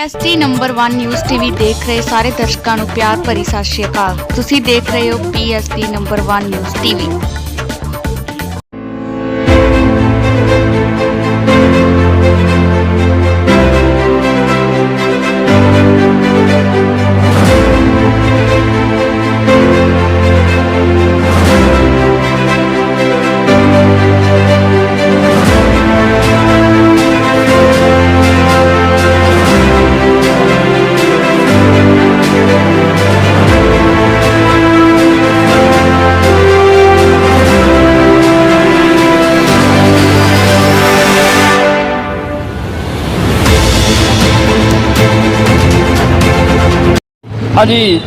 ST number 1 news TV ਦੇਖ ਰਹੇ ਸਾਰੇ ਦਰਸ਼ਕਾਂ ਨੂੰ ਪਿਆਰ ਭਰੀ ਸਤਿ ਸ਼੍ਰੀ ਅਕਾਲ। ਤੁਸੀਂ ਦੇਖ ਰਹੇ ਹੋ ਪੀਐਸਟੀ ਨੰਬਰ 1 ਨਿਊਜ਼ ਟੀਵੀ ਹਾਂਜੀ।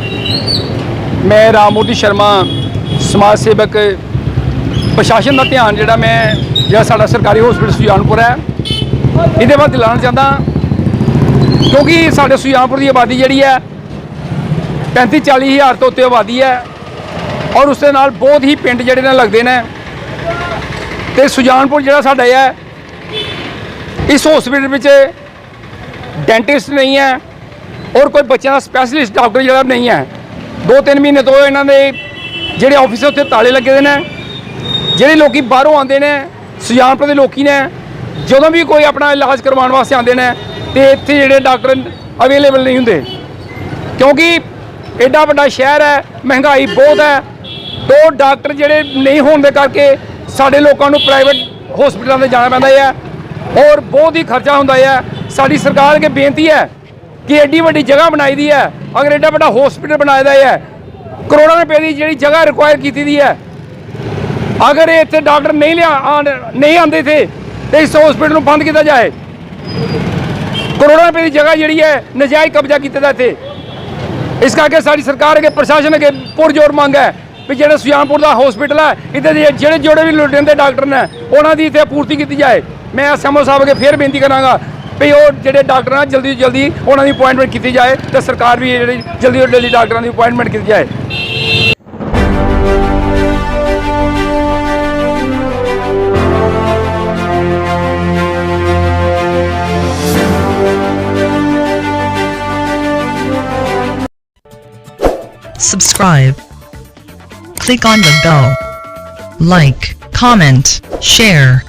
ਮੈਂ ਰਾਮਮੂਰਤੀ ਸ਼ਰਮਾ, ਸਮਾਜ ਸੇਵਕ। ਪ੍ਰਸ਼ਾਸਨ ਦਾ ਧਿਆਨ ਜਿਹੜਾ ਮੈਂ, ਜਿਹੜਾ ਸਾਡਾ ਸਰਕਾਰੀ ਹਸਪੀਟਲ ਸੁਜਾਨਪੁਰ ਹੈ। ਇਹਦੇ ਵੱਲ ਦਿਲਾਉਣਾ ਚਾਹੁੰਦਾ। ਕਿਉਂਕਿ ਸਾਡੇ ਸੁਜਾਨਪੁਰ ਦੀ ਆਬਾਦੀ ਜਿਹੜੀ ਹੈ 35 40 ਹਜ਼ਾਰ ਤੋਂ ਉੱਤੇ ਆਬਾਦੀ ਹੈ। ਔਰ ਉਸ ਦੇ ਨਾਲ ਬਹੁਤ ਹੀ ਪਿੰਡ ਜਿਹੜੇ ਨੇ ਲੱਗਦੇ ਨੇ। ਤੇ ਸੁਜਾਨਪੁਰ ਜਿਹੜਾ ਸਾਡਾ ਹੈ, ਇਸ ਹਸਪੀਟਲ ਵਿੱਚ ਡੈਂਟਿਸਟ ਨਹੀਂ ਹੈ। ਔਰ ਕੋਈ ਬੱਚਿਆਂ ਦਾ ਸਪੈਸ਼ਲਿਸਟ ਡਾਕਟਰ ਜਿਹੜਾ ਨਹੀਂ ਹੈ। ਦੋ ਤਿੰਨ ਮਹੀਨੇ ਤੋਂ ਇਹਨਾਂ ਦੇ ਜਿਹੜੇ ਆਫਿਸ ਉੱਥੇ ਤਾਲੇ ਲੱਗੇ ਦੇ ਨੇ। ਜਿਹੜੇ ਲੋਕੀ ਬਾਹਰੋਂ ਆਉਂਦੇ ਨੇ, ਸੁਜਾਨਪੁਰ ਦੇ ਲੋਕੀ ਨੇ, ਜਦੋਂ ਵੀ ਕੋਈ ਆਪਣਾ ਇਲਾਜ ਕਰਵਾਉਣ ਵਾਸਤੇ ਆਉਂਦੇ ਨੇ, ਤੇ ਇੱਥੇ ਜਿਹੜੇ ਡਾਕਟਰ ਅਵੇਲੇਬਲ ਨਹੀਂ ਹੁੰਦੇ। ਕਿਉਂਕਿ ਐਡਾ ਵੱਡਾ ਸ਼ਹਿਰ ਹੈ, ਮਹਿੰਗਾਈ ਬਹੁਤ ਹੈ। ਦੋ ਡਾਕਟਰ ਜਿਹੜੇ ਨਹੀਂ ਹੋਣ ਦੇ ਕਰਕੇ ਸਾਡੇ ਲੋਕਾਂ ਨੂੰ ਪ੍ਰਾਈਵੇਟ ਹਸਪੀਟਲਾਂ ਤੇ ਜਾਣਾ ਪੈਂਦਾ ਹੈ। ਔਰ ਬਹੁਤ ਹੀ ਖਰਚਾ ਹੁੰਦਾ ਹੈ। ਸਾਡੀ ਸਰਕਾਰ ਅੱਗੇ ਬੇਨਤੀ ਹੈ ਕਿ ਐਡੀ ਵੱਡੀ ਜਗ੍ਹਾ ਬਣਾਈ ਦੀ ਹੈ ਅਗਰ ਐਡਾ ਵੱਡਾ ਹਸਪੀਟਲ ਬਣਾਇਆ ਦਾ ਹੈ, ਕਰੋੜਾਂ ਰੁਪਏ ਦੀ ਜਿਹੜੀ ਜਗ੍ਹਾ ਰਿਕੁਆਇਰ ਕੀਤੀ ਦੀ ਹੈ। ਅਗਰ ਇਹ ਇੱਥੇ ਡਾਕਟਰ ਨਹੀਂ ਲਿਆ ਆਉਣ- ਨਹੀਂ ਆਉਂਦੇ ਇੱਥੇ, ਤੇ ਇਸ ਹਸਪੀਟਲ ਨੂੰ ਬੰਦ ਕੀਤਾ ਜਾਏ। ਕਰੋੜਾਂ ਰੁਪਏ ਦੀ ਜਗ੍ਹਾ ਜਿਹੜੀ ਹੈ, ਨਜਾਇਜ਼ ਕਬਜ਼ਾ ਕੀਤਾ ਦਾ ਇੱਥੇ। ਇਸ ਕਰਕੇ ਸਾਡੀ ਸਰਕਾਰ ਅੱਗੇ ਪ੍ਰਸ਼ਾਸਨ ਅੱਗੇ ਪੁਰਜੋਰ ਮੰਗ ਹੈ ਵੀ ਜਿਹੜਾ ਸੁਜਾਨਪੁਰ ਦਾ ਹਸਪੀਟਲ ਹੈ ਇੱਥੇ ਦੇ ਜਿਹੜੇ ਜਿਹੜੇ ਵੀ ਲੁਟਿੰਦੇ ਡਾਕਟਰ ਨੇ, ਉਹਨਾਂ ਦੀ ਇੱਥੇ ਪੂਰਤੀ ਕੀਤੀ ਜਾਏ। ਮੈਂ ਐਸਐਮਓ ਸਾਹਿਬ ਅੱਗੇ ਫੇਰ ਬੇਨਤੀ ਕਰਾਂਗਾ ਵੀ ਉਹ ਜਿਹੜੇ ਡਾਕਟਰ ਆ ਜਲਦੀ ਤੋਂ ਜਲਦੀ ਉਹਨਾਂ ਦੀ ਅਪਾਇੰਟਮੈਂਟ ਕੀਤੀ ਜਾਏ ਤੇ ਸਰਕਾਰ ਵੀ ਇਹ ਜਿਹੜੀ ਜਲਦੀ ਤੋਂ ਜਲਦੀ ਡਾਕਟਰਾਂ ਦੀ ਅਪਾਇੰਟਮੈਂਟ ਕੀਤੀ ਜਾਏ subscribe. Click on the bell. Like, comment, share.